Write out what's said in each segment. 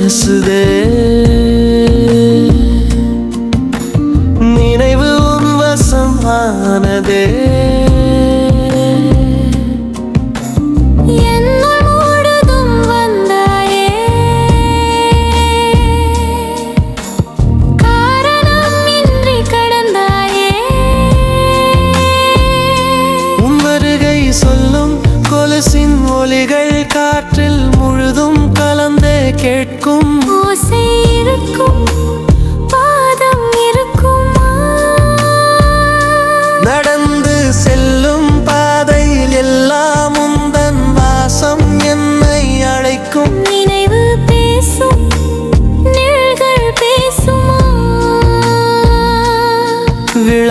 பேசுதே. நினைவு உன் வசமானதே. என்னுள் முழுதும் வந்தாயே. காரணம்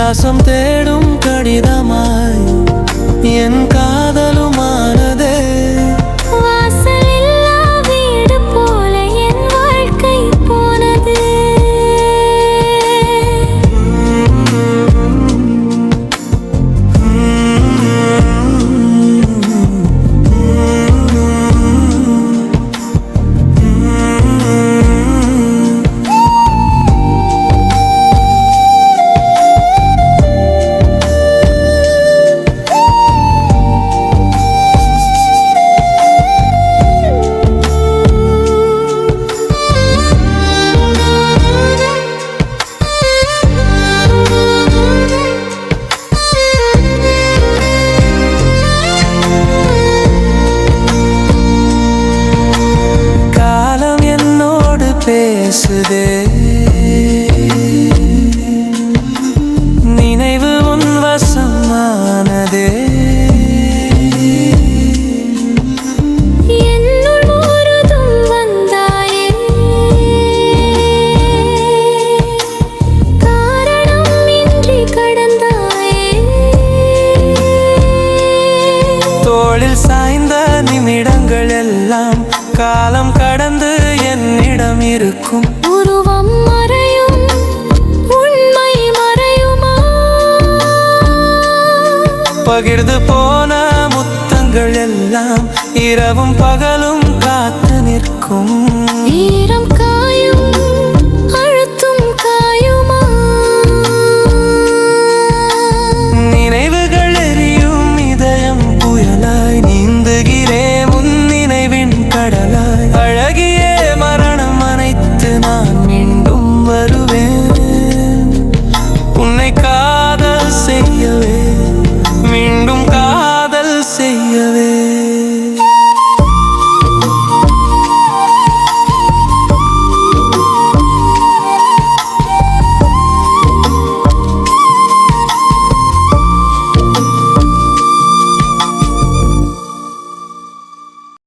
விலாசம் தேடும் கடிதமா? பேசுதே. நினைவு உன் வசமானதே. தோளில் சாய்ந்த நிமிடங்கள் எல்லாம் காலம் கடந்து இருக்கும். உருவம் மறையும் உண்மை மறையுமா? பகிர்ந்து போன முத்தங்கள் எல்லாம் இரவும் பகலும் காத்து நிற்கும். நீ